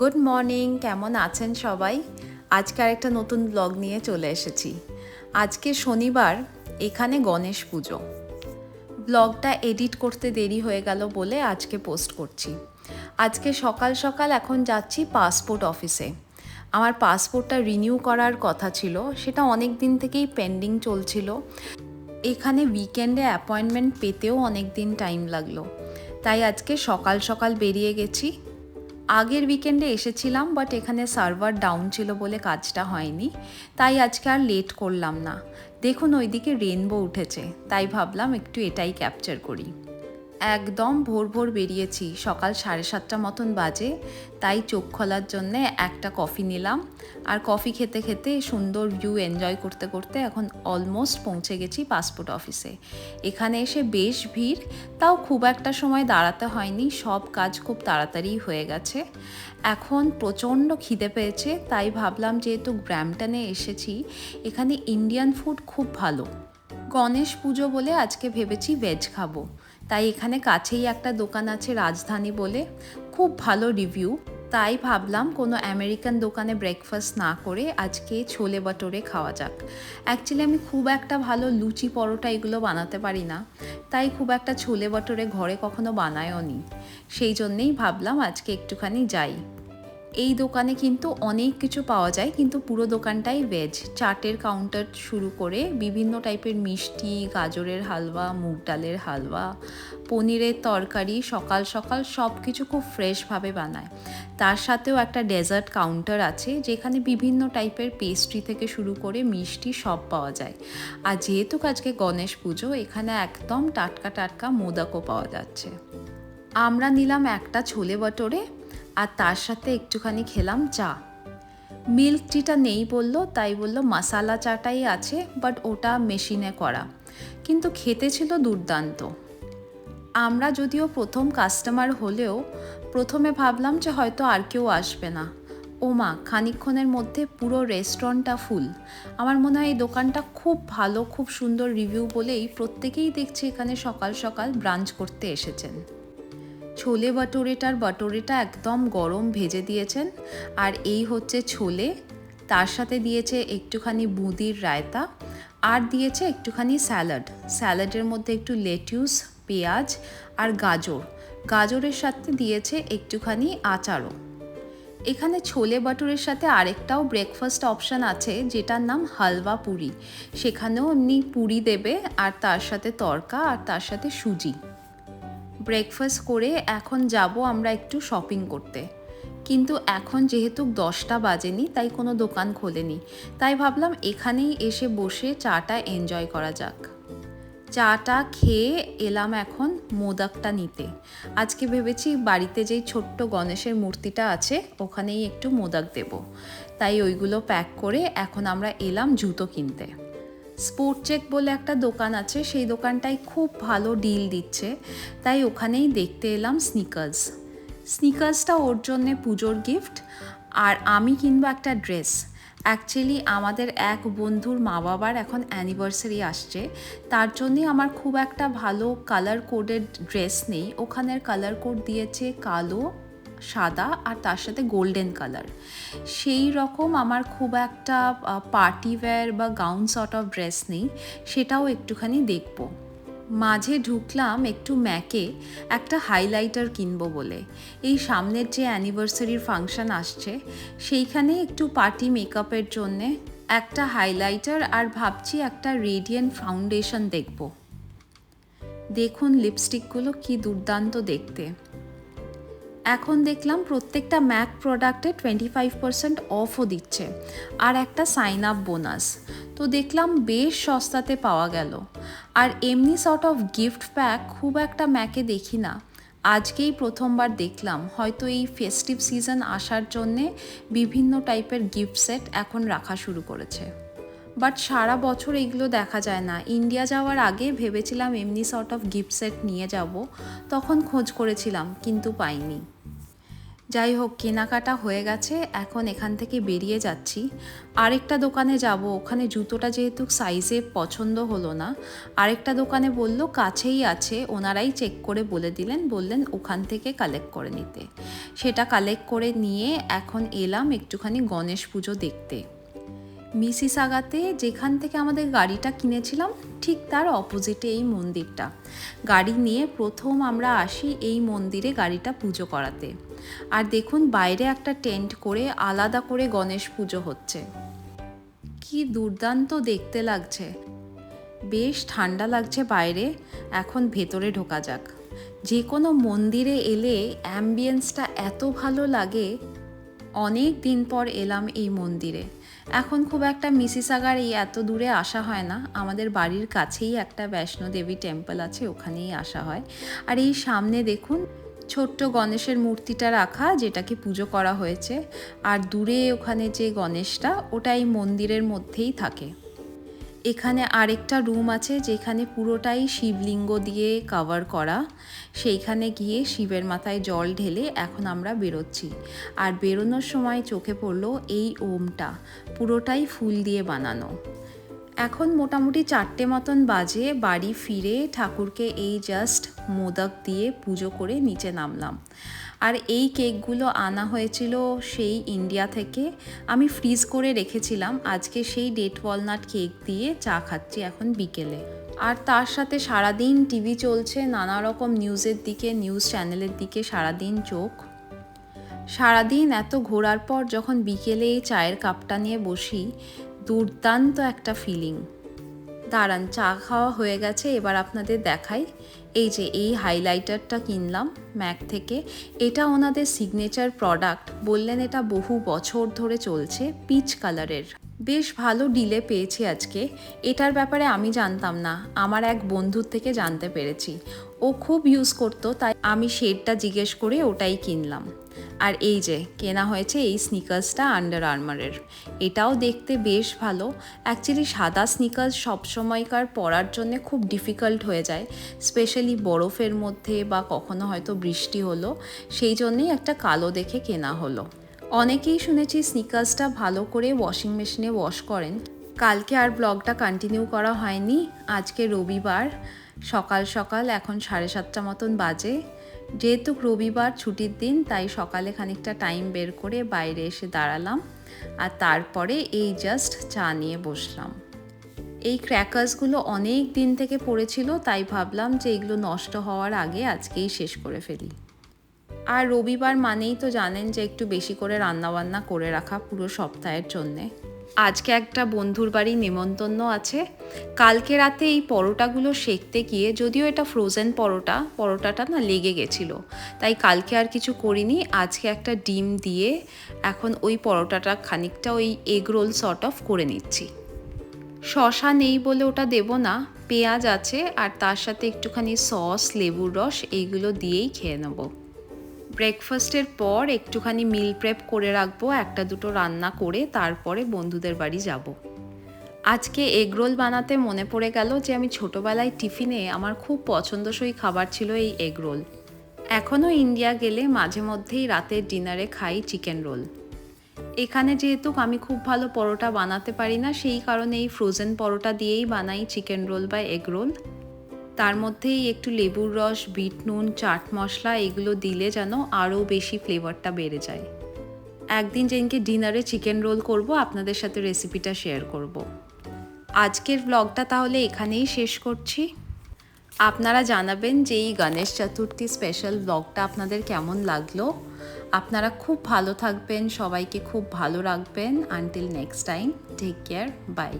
Good morning কেমন আছেন সবাই? আজকে আরেকটা নতুন ব্লগ নিয়ে চলে এসেছি। আজকে শনিবার, এখানে গণেশ পুজো। ব্লগটা এডিট করতে দেরি হয়ে গেল বলে আজকে পোস্ট করছি। আজকে সকাল সকাল এখন যাচ্ছি পাসপোর্ট অফিসে আমার পাসপোর্টটা রিনিউ করার কথা ছিল, সেটা অনেক দিন থেকেই পেন্ডিং চলছিল। এখানে উইকেন্ডে অ্যাপয়েন্টমেন্ট পেতেও অনেক দিন টাইম লাগল। তাই আজকে সকাল সকাল বেরিয়ে গেছি। আগের উইকেন্ডে এসেছিলাম বাট এখানে সার্ভার ডাউন ছিল বলে কাজটা হয়নি, তাই আজকে আর লেট করলাম না। দেখুন, ওইদিকে রেনবো উঠেছে, তাই ভাবলাম একটু এটাই ক্যাপচার করি। একদম ভোর ভোর বেরিয়েছি। সকাল সাড়ে সাতটা মতন বাজে, তাই চোখ খোলার জন্যে একটা কফি নিলাম। আর কফি খেতে খেতে সুন্দর ভিউ এনজয় করতে করতে এখন অলমোস্ট পৌঁছে গেছি পাসপোর্ট অফিসে এখানে এসে বেশ ভিড়, তাও খুব একটা সময় দাঁড়াতে হয়নি, সব কাজ খুব তাড়াতাড়ি হয়ে গেছে। এখন প্রচণ্ড খিদে পেয়েছে, তাই ভাবলাম যেহেতু ব্র্যামটনে এসেছি, এখানে ইন্ডিয়ান ফুড খুব ভালো। গণেশ পুজো বলে আজকে ভেবেছি ভেজ খাব। তাই এখানে কাছেই একটা দোকান আছে রাজধানী বলে। খুব ভালো রিভিউ তাই ভাবলাম কোনো আমেরিকান দোকানে ব্রেকফাস্ট না করে আজকে ছোলে বাটোরে খাওয়া যাক। অ্যাকচুয়ালি আমি খুব একটা ভালো লুচি পরোটা এগুলো বানাতে পারি না। তাই খুব একটা ছোলে বাটোরে ঘরে কখনো বানায়ওনি সেই জন্যেই ভাবলাম আজকে একটুখানি যাই। এই দোকানে কিন্তু অনেক কিছু পাওয়া যায়, কিন্তু পুরো দোকানটাই ভেজ চাটের কাউন্টার শুরু করে বিভিন্ন টাইপের মিষ্টি, গাজরের হালুয়া মুগ ডালের হালুয়া পনিরের তরকারি, সকাল সকাল সব কিছু খুব ফ্রেশভাবে বানায়। তার সাথেও একটা ডেজার্ট কাউন্টার আছে, যেখানে বিভিন্ন টাইপের পেস্ট্রি থেকে শুরু করে মিষ্টি সব পাওয়া যায়। আর যেহেতু আজকে গণেশ পুজো, এখানে একদম টাটকা টাটকা মোদকও পাওয়া যাচ্ছে। আমরা নিলাম একটা ছোলে বটরে আর তার সাথে একটুখানি খেলাম চা। মিল্ক টিটা নেই বলল, তাই বলল মশালা চাটাই আছে বাট ওটা মেশিনে করা। কিন্তু খেতে ছিল দুর্দান্ত। আমরা যদিও প্রথম কাস্টমার হলেও প্রথমে ভাবলাম যে হয়তো আর কেউ আসবে না। ওমা মা খানিকক্ষণের মধ্যে পুরো রেস্টুরেন্টটা ফুল। আমার মনে হয় এই দোকানটা খুব ভালো, খুব সুন্দর রিভিউ বলেই প্রত্যেকেই দেখছি এখানে সকাল সকাল ব্রাঞ্চ করতে এসেছেন। ছোলে বাটোরেটার বাটোরেটা একদম গরম ভেজে দিয়েছেন। আর এই হচ্ছে ছোলে। তার সাথে দিয়েছে একটুখানি বুঁদির রায়তা। আর দিয়েছে একটুখানি স্যালাড। স্যালাডের মধ্যে একটু লেটিউস পেঁয়াজ আর গাজর। গাজরের সাথে দিয়েছে একটুখানি আচারও। এখানে ছোলে বাটুরের সাথে আরেকটাও ব্রেকফাস্ট অপশান আছে, যেটার নাম হালওয়া পুরি। সেখানেও এমনি পুরি দেবে, আর তার সাথে তরকা, আর তার সাথে সুজি। ব্রেকফাস্ট করে এখন যাব আমরা একটু শপিং করতে। কিন্তু এখন যেহেতু দশটা বাজেনি, তাই কোনো দোকান খোলেনি। তাই ভাবলাম এখানেই এসে বসে চাটা এনজয় করা যাক। চাটা খেয়ে এলাম এখন মোদকটা নিতে। আজকে ভেবেছি বাড়িতে যেই ছোট্ট গণেশের মূর্তিটা আছে, ওখানেই একটু মোদক দেব। তাই ওইগুলো প্যাক করে এখন আমরা এলাম জুতো কিনতে। স্পোর্ট চেক বলে একটা দোকান আছে, সেই দোকানটায় খুব ভালো ডিল দিচ্ছে। তাই ওখানেই দেখতে এলাম স্নিকার্স স্নিকার্সটা ওর জন্যে পুজোর গিফট আর আমি কিনবো একটা ড্রেস অ্যাকচুয়ালি আমাদের এক বন্ধুর মা বাবার এখন অ্যানিভার্সারি আসছে, তার জন্যে আমার খুব একটা ভালো কালার কোডের ড্রেস নেই। ওখানের কালার কোড দিয়েছে কালো। সাদা আর তার সাথে গোল্ডেন কালার সেই রকম আমার খুব একটা পার্টি ওয়্যার বা গাউন শর্ট অফ ড্রেস নেই, সেটাও একটুখানি দেখব। মাঝে ঢুকলাম একটু ম্যাকে একটা হাইলাইটার কিনবো বলে। এই সামনের যে অ্যানিভার্সারির ফাংশন আসছে, সেইখানে একটু পার্টি মেকআপের জন্যে একটা হাইলাইটার আর ভাবছি একটা রেডিয়েন্ট ফাউন্ডেশন দেখব। দেখুন লিপস্টিকগুলো কি দুর্দান্ত দেখতে। এখন দেখলাম প্রত্যেকটা ম্যাক প্রোডাক্টে টোয়েন্টি ফাইভ পার্সেন্ট অফও দিচ্ছে। আর একটা সাইন আপ বোনাস তো দেখলাম বেশ সস্তাতে পাওয়া গেল। আর এমনি সর্ট অফ গিফট প্যাক খুব একটা ম্যাকে দেখি না। আজকেই প্রথমবার দেখলাম। হয়তো এই ফেস্টিভ সিজন আসার জন্যে বিভিন্ন টাইপের গিফট সেট এখন রাখা শুরু করেছে। বাট সারা বছর এগুলো দেখা যায় না। ইন্ডিয়া যাওয়ার আগে ভেবেছিলাম এমনি সর্ট অফ গিফট সেট নিয়ে যাব। তখন খোঁজ করেছিলাম, কিন্তু পাইনি। যাই হোক, কেনাকাটা হয়ে গেছে, এখন এখান থেকে বেরিয়ে যাচ্ছি। আরেকটা দোকানে যাব, ওখানে জুতোটা যেহেতু সাইজে পছন্দ হলো না। আরেকটা দোকানে বলল, কাছেই আছে। ওনারাই চেক করে বলে দিলেন, বললেন, ওখান থেকে কালেক্ট করে নিতে। সেটা কালেক্ট করে নিয়ে এখন এলাম একটুখানি গণেশ পুজো দেখতে। মিসিসাগাতে যেখান থেকে আমাদের গাড়িটা কিনেছিলাম, ঠিক তার অপোজিটে এই মন্দিরটা। গাড়ি নিয়ে প্রথম আমরা আসি এই মন্দিরে গাড়িটা পুজো করাতে। আর দেখুন, বাইরে একটা টেন্ট করে আলাদা করে গণেশ পুজো হচ্ছে। কি দুর্দান্ত দেখতে লাগছে। বেশ ঠান্ডা লাগছে বাইরে, এখন ভেতরে ঢোকা যাক। যে কোনো মন্দিরে এলে অ্যাম্বিয়েন্সটা এত ভালো লাগে। অনেক দিন পর এলাম এই মন্দিরে। এখন খুব একটা মিসিসাগার এই এত দূরে আসা হয় না। আমাদের বাড়ির কাছেই একটা বৈষ্ণোদেবী টেম্পল আছে, ওখানেই আসা হয়। আর এই সামনে দেখুন, ছোট্ট গণেশের মূর্তিটা রাখা, যেটাকে পুজো করা হয়েছে। আর দূরে ওখানে যে গণেশটা, ওটা এই মন্দিরের মধ্যেই থাকে। এখানে আরেকটা রুম আছে যেখানে পুরোটাই শিবলিঙ্গ দিয়ে কভার করা। সেইখানে গিয়ে শিবের মাথায় জল ঢেলে এখন আমরা বেরোচ্ছি। আর বেরোনোর সময় চোখে পড়ল এই ওমটা, পুরোটাই ফুল দিয়ে বানানো। এখন মোটামুটি চারটে মতন বাজে, বাড়ি ফিরে ঠাকুরকে এই জাস্ট মোদক দিয়ে পুজো করে নিচে নামলাম। আর এই কেকগুলো আনা হয়েছিল সেই ইন্ডিয়া থেকে। আমি ফ্রিজ করে রেখেছিলাম। আজকে সেই ডেট ওয়ালনাট কেক দিয়ে চা খাচ্ছি এখন বিকেলে। আর তার সাথে সারাদিন টিভি চলছে, নানা রকম নিউজের দিকে, নিউজ চ্যানেলের দিকে, সারাদিন চোখ। সারাদিন এত ঘোরার পর যখন বিকেলে এই চায়ের কাপটা নিয়ে বসি, দুর্দান্ত একটা ফিলিং। দাঁড়ান, চা খাওয়া হয়ে গেছে, এবার আপনাদের দেখাই। এই যে, এই হাইলাইটারটা কিনলাম ম্যাক থেকে। এটা ওনাদের সিগনেচার প্রোডাক্ট বললেন এটা বহু বছর ধরে চলছে পিচ কালারের বেশ ভালো ডিলে পেয়েছি আজকে। এটার ব্যাপারে আমি জানতাম না, আমার এক বন্ধুর থেকে জানতে পেরেছি। ও খুব ইউজ করতো, তাই আমি শেডটা জিজ্ঞেস করে ওটাই কিনলাম। আর এই যে, কেনা হয়েছে এই স্নিকার্সটা আন্ডার আর্মারের এটাও দেখতে বেশ ভালো। অ্যাকচুয়ালি সাদা স্নিকার্স সবসময়কার পরার জন্য খুব ডিফিকাল্ট হয়ে যায়। স্পেশালি বরফের মধ্যে বা কখনো হয়তো বৃষ্টি হলো, সেই জন্যেই একটা কালো দেখে কেনা হলো। অনেকেই শুনেছি স্নিকার্সটা ভালো করে ওয়াশিং মেশিনে ওয়াশ করেন। কালকে আর ব্লগটা কন্টিনিউ করা হয়নি। আজকে রবিবার। সকাল সকাল এখন সাড়ে সাতটা মতন বাজে। যেহেতু রবিবার ছুটির দিন, তাই সকালে খানিকটা টাইম বের করে বাইরে এসে দাঁড়ালাম। আর তারপরে এই জাস্ট চা নিয়ে বসলাম। এই ক্র্যাকার্সগুলো অনেক দিন থেকে পড়েছিল, তাই ভাবলাম যে এগুলো নষ্ট হওয়ার আগে আজকেই শেষ করে ফেলি। আর রবিবার মানেই তো জানেন যে একটু বেশি করে রান্নাবান্না করে রাখা পুরো সপ্তাহের জন্যে। আজকে একটা বন্ধুর বাড়ি নেমন্তন্ন আছে। কালকে রাতে এই পরোটাগুলো সেঁকতে গিয়ে যদিও এটা ফ্রোজেন পরোটা, পরোটাটা না লেগে গেছিল। তাই কালকে আর কিছু করিনি, আজকে একটা ডিম দিয়ে এখন ওই পরোটাটা খানিকটা ওই এগ রোল সর্ট অফ করে নিচ্ছি। শশা নেই বলে ওটা দেব না, পেঁয়াজ আছে আর তার সাথে একটুখানি সস লেবুর রস, এইগুলো দিয়েই খেয়ে নেব। ব্রেকফাস্টের পর একটুখানি মিল প্রেপ করে রাখব, একটা দুটো রান্না করে তারপরে বন্ধুদের বাড়ি যাব। আজকে এগরোল বানাতে মনে পড়ে গেল যে আমি ছোটোবেলায় টিফিনে আমার খুব পছন্দসই খাবার ছিল এই এগরোল এখনও ইন্ডিয়া গেলে মাঝে মধ্যেই রাতের ডিনারে খাই চিকেন রোল এখানে যেহেতু আমি খুব ভালো পরোটা বানাতে পারি না, সেই কারণে এই ফ্রোজেন পরোটা দিয়েই বানাই চিকেন রোল বা এগ রোল তার মধ্যেই একটু লেবুর রস, বিট নুন, চাট মশলা এগুলো দিলে যেন আরও বেশি ফ্লেভারটা বেড়ে যায়। একদিন যেদিনকে ডিনারে চিকেন রোল করব, আপনাদের সাথে রেসিপিটা শেয়ার করব। আজকের ব্লগটা তাহলে এখানেই শেষ করছি। আপনারা জানাবেন যে এই গণেশ চতুর্থী স্পেশাল ব্লগটা আপনাদের কেমন লাগল। আপনারা খুব ভালো থাকবেন, সবাইকে খুব ভালো রাখবেন। Until next time, take care, bye.